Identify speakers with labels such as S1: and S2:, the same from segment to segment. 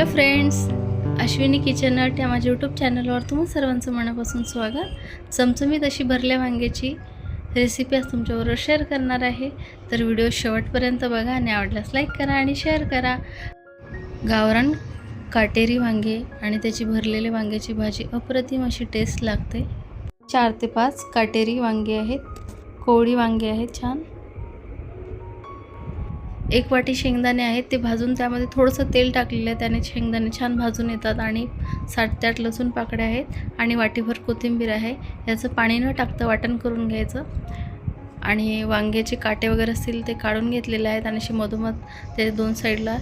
S1: Hello friends Ashwini kitchen art या माझ्या YouTube चॅनलवर तुम्हा सर्वांचं मनापासून स्वागत. चमचमीत अशी भरल्या वांग्याची रेसिपी आज तुमच्याबरोबर शेअर करणार आहे. तर व्हिडिओ शेवटपर्यंत बघा आणि आवडल्यास लाईक करा आणि शेअर करा. गावरान काटेरी वांगे आणि त्याची भरलेले वांग्याची भाजी अप्रतिम अशी टेस्ट लागते. चार ते पाच काटेरी वांगे आहेत. कोळी वांगे आहेत छान. एक वाटी शेंगदाणे आहेत ते भाजून त्यामध्ये थोडंसं तेल टाकलेलं आहे. त्याने शेंगदाणे छान भाजून येतात आणि साठ त्यात लसूण पाकळ्या आहेत आणि वाटीभर कोथिंबीर आहे. याचं पाणी न टाकता वाटण करून घ्यायचं. आणि वांग्याचे काटे वगैरे असतील ते काढून घेतलेले आहेत आणि असे मधोमध ते दोन साईडला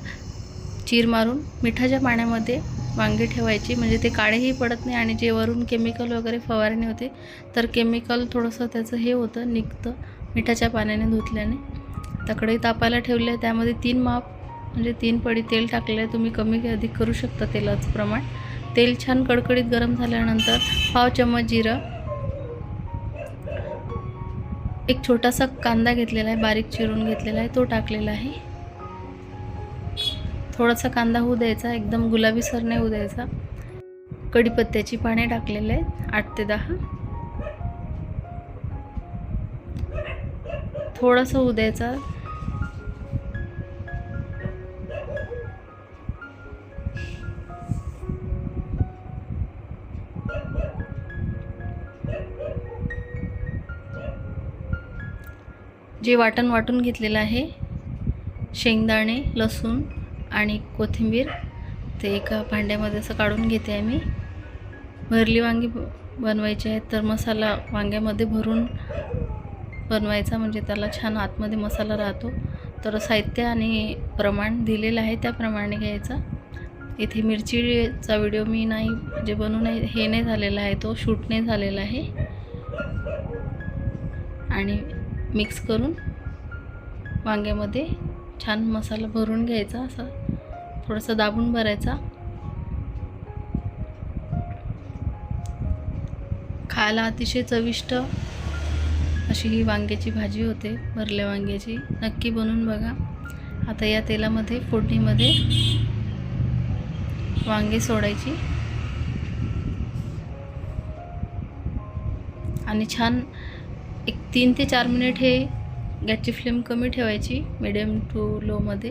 S1: चीर मारून मिठाच्या पाण्यामध्ये वांगे ठेवायची. म्हणजे ते काळेही पडत नाही आणि जे वरून केमिकल वगैरे फवारणी होते तर केमिकल थोडंसं त्याचं हे होतं निघतं मिठाच्या पाण्याने धुतल्याने. तकडे तापायला ठेवले आहे त्यामध्ये तीन माप म्हणजे तीन पडी तेल टाकले आहे तुम्ही कमी की अधिक करू शकता तेलाचं प्रमाण. तेल छान कडकडीत गरम झाल्यानंतर पाव चम्मच जिरं एक छोटासा कांदा घेतलेला आहे बारीक चिरून घेतलेला आहे तो टाकलेला आहे. थोडासा कांदा होऊ द्यायचा एकदम गुलाबीसर नाही होऊ द्यायचा. कढीपत्त्याची पाने टाकलेले आहेत आठ ते दहा. थोडासा होऊ द्यायचा जे वाटण वाटून घेतलेलं आहे शेंगदाणे लसूण आणि कोथिंबीर ते एका भांड्यामध्ये असं काढून घेते आहे मी भरली वांगी बनवायची आहेत तर मसाला वांग्यामध्ये भरून बनवायचा म्हणजे त्याला छान आतमध्ये मसाला राहतो. तर साहित्य आणि प्रमाण दिलेलं आहे त्याप्रमाणे घ्यायचा. इथे मिरचीचा व्हिडिओ मी नाही जे बनू नाही हे नाही झालेला आहे तो शूट नाही झालेला आहे. आणि मिक्स करून वांग्यामध्ये छान मसाला भरून घ्यायचा असा थोडंसं दाबून भरायचा. खायला अतिशय चविष्ट अशी ही वांग्याची भाजी होते भरल्या वांग्याची. नक्की बनवून बघा. आता या तेलामध्ये फोडणीमध्ये वांगे सोडायची. आणि छान एक तीन ते चार मिनिट हे गॅसची फ्लेम कमी ठेवायची मिडियम टू लोमध्ये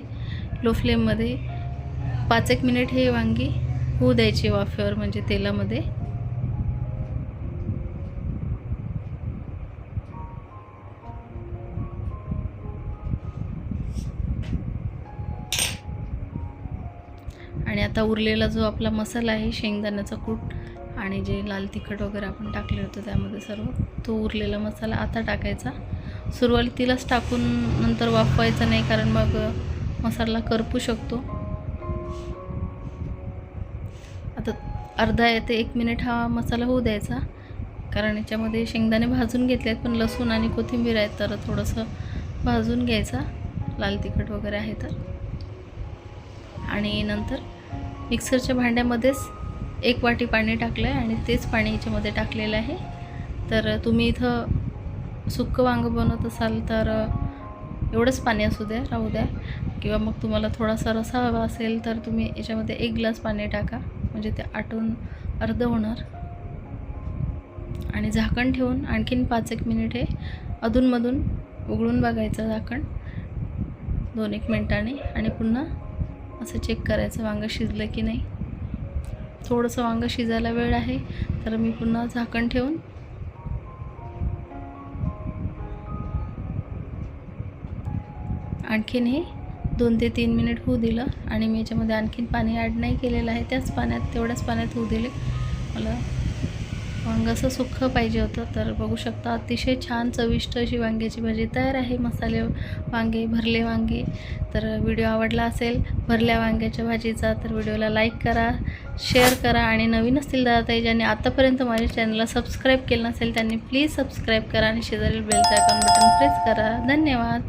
S1: लो फ्लेममध्ये पाच एक मिनिट हे वांगी होऊ द्यायची वाफेवर म्हणजे तेलामध्ये. आणि आता उरलेला जो आपला मसाला आहे शेंगदाण्याचा कूट आणि जे लाल तिखट वगैरे आपण टाकले होतं त्यामध्ये सर्व तो उरलेला मसाला आता टाकायचा. सुरुवातीलाच टाकून नंतर वाफवायचा नाही कारण मग मसाला करपू शकतो. आता अर्धा ते एक मिनिट हा मसाला होऊ द्यायचा. कारण याच्यामध्ये शेंगदाणे भाजून घेतले आहेत पण लसूण आणि कोथिंबीर आहेत तर थोडंसं भाजून घ्यायचा. लाल तिखट वगैरे आहे तर. आणि नंतर मिक्सरच्या भांड्यामध्येच एक वाटी पाणी टाकलं आहे आणि तेच पाणी याच्यामध्ये टाकलेलं आहे. तर तुम्ही इथं सुक्कं वांगं बनवत असाल तर एवढंच पाणी असू द्या राहू द्या. किंवा मग तुम्हाला थोडासा रसा हवा असेल तर तुम्ही याच्यामध्ये एक ग्लास पाणी टाका. म्हणजे ते आटून अर्ध होणार. आणि झाकण ठेवून आणखीन पाच एक मिनिट हे अधूनमधून उघडून बघायचं झाकण. दोन एक मिनटाने. आणि पुन्हा असं चेक करायचं वांगं शिजलं की नाही. थोडंसं वांगं शिजायला वेळ आहे. तर मी पुन्हा झाकण ठेवून आणखीन हे दोन ते तीन मिनिट होऊ दिलं आणि मी याच्यामध्ये आणखीन पाणी ॲड नाही केलेलं आहे. त्याच पाण्यात तेवढ्याच पाण्यात होऊ दिले. मला वांगं असं पाहिजे होतं. तर बघू शकता अतिशय छान चविष्ट अशी वांग्याची भाजी तयार आहे. मसाले वांगे भरले वांगे. तर व्हिडिओ आवडला असेल भरल्या वांग्याच्या भाजीचा तर व्हिडिओला लाईक करा शेअर करा आणि नवीन असतील दादा ज्यांनी आतापर्यंत माझ्या चॅनलला सबस्क्राईब केलं नसेल त्यांनी प्लीज सबस्क्राईब करा आणि शेजारील बेलचं आयकॉन बटन प्रेस करा. धन्यवाद.